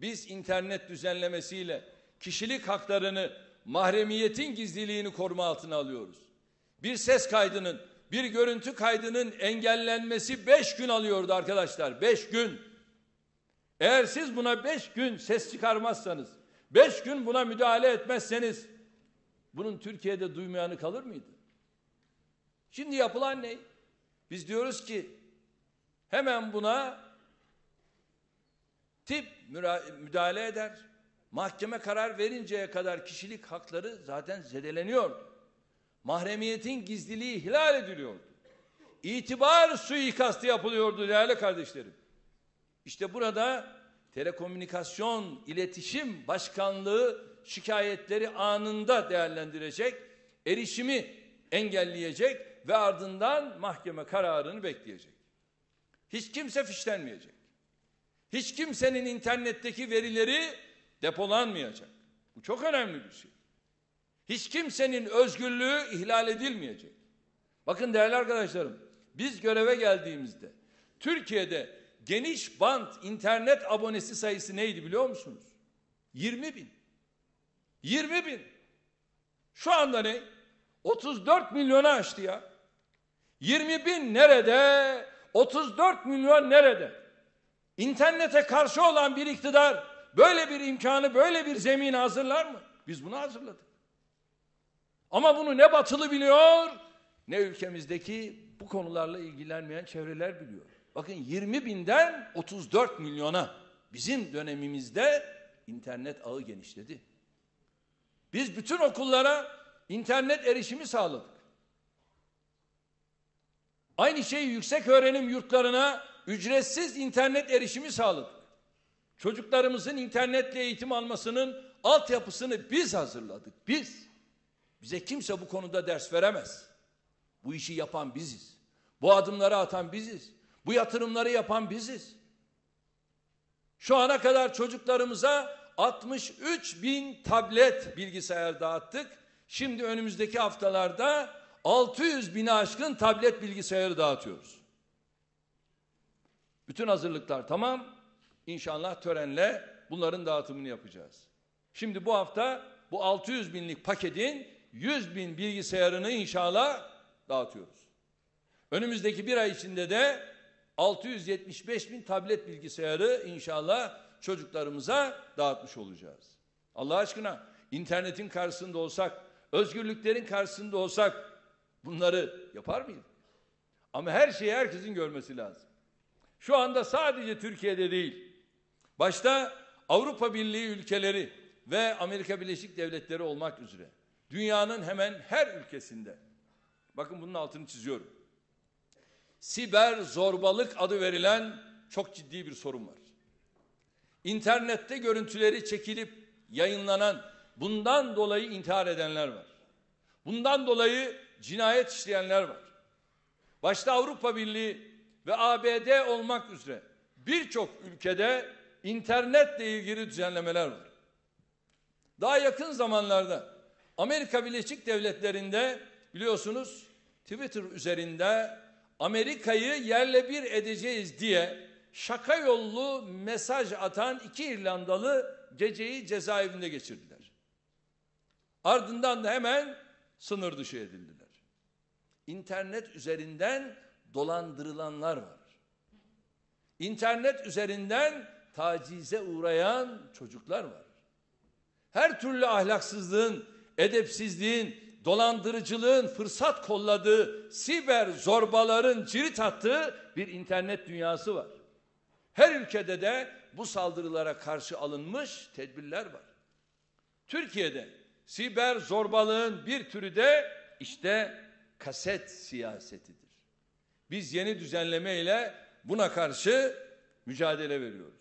Biz internet düzenlemesiyle kişilik haklarını, mahremiyetin gizliliğini koruma altına alıyoruz. Bir ses kaydının, bir görüntü kaydının engellenmesi beş gün alıyordu arkadaşlar. Beş gün. Eğer siz buna beş gün ses çıkarmazsanız, beş gün buna müdahale etmezseniz, bunun Türkiye'de duymayanı kalır mıydı? Şimdi yapılan ne? Biz diyoruz ki hemen buna tip müdahale eder. Mahkeme karar verinceye kadar kişilik hakları zaten zedeleniyor. Mahremiyetin gizliliği ihlal ediliyordu. İtibar suikastı yapılıyordu değerli kardeşlerim. İşte burada Telekomünikasyon İletişim Başkanlığı şikayetleri anında değerlendirecek, erişimi engelleyecek ve ardından mahkeme kararını bekleyecek. Hiç kimse fişlenmeyecek. Hiç kimsenin internetteki verileri depolanmayacak. Bu çok önemli bir şey. Hiç kimsenin özgürlüğü ihlal edilmeyecek. Bakın değerli arkadaşlarım, biz göreve geldiğimizde Türkiye'de geniş bant internet abonesi sayısı neydi biliyor musunuz? 20 bin. 20 bin. Şu anda ne? 34 milyonu aştı ya. 20 bin nerede? 34 milyon nerede? İnternete karşı olan bir iktidar böyle bir imkanı, böyle bir zemin hazırlar mı? Biz bunu hazırladık. Ama bunu ne batılı biliyor, ne ülkemizdeki bu konularla ilgilenmeyen çevreler biliyor. Bakın 20 binden 34 milyona bizim dönemimizde internet ağı genişledi. Biz bütün okullara internet erişimi sağladık. Aynı şeyi yüksek öğrenim yurtlarına ücretsiz internet erişimi sağladık. Çocuklarımızın internetle eğitim almasının altyapısını biz hazırladık. Biz. Bize kimse bu konuda ders veremez. Bu işi yapan biziz. Bu adımları atan biziz. Bu yatırımları yapan biziz. Şu ana kadar çocuklarımıza 63 bin tablet bilgisayar dağıttık. Şimdi önümüzdeki haftalarda 600 bini aşkın tablet bilgisayarı dağıtıyoruz. Bütün hazırlıklar tamam. İnşallah törenle bunların dağıtımını yapacağız. Şimdi bu hafta bu 600 binlik paketin 100 bin bilgisayarını inşallah dağıtıyoruz. Önümüzdeki bir ay içinde de 675 bin tablet bilgisayarı inşallah çocuklarımıza dağıtmış olacağız. Allah aşkına internetin karşısında olsak, özgürlüklerin karşısında olsak bunları yapar mıyız? Ama her şeyi herkesin görmesi lazım. Şu anda sadece Türkiye'de değil, başta Avrupa Birliği ülkeleri ve Amerika Birleşik Devletleri olmak üzere dünyanın hemen her ülkesinde, bakın bunun altını çiziyorum, siber zorbalık adı verilen çok ciddi bir sorun var. İnternette görüntüleri çekilip yayınlanan, bundan dolayı intihar edenler var. Bundan dolayı cinayet işleyenler var. Başta Avrupa Birliği ve ABD olmak üzere birçok ülkede internetle ilgili düzenlemeler var. Daha yakın zamanlarda Amerika Birleşik Devletleri'nde biliyorsunuz Twitter üzerinde Amerika'yı yerle bir edeceğiz diye şaka yollu mesaj atan iki İrlandalı geceyi cezaevinde geçirdiler. Ardından da hemen sınır dışı edildiler. İnternet üzerinden dolandırılanlar var. İnternet üzerinden tacize uğrayan çocuklar var. Her türlü ahlaksızlığın, edepsizliğin, dolandırıcılığın fırsat kolladığı, siber zorbaların cirit attığı bir internet dünyası var. Her ülkede de bu saldırılara karşı alınmış tedbirler var. Türkiye'de siber zorbalığın bir türü de işte kaset siyasetidir. Biz yeni düzenleme ile buna karşı mücadele veriyoruz.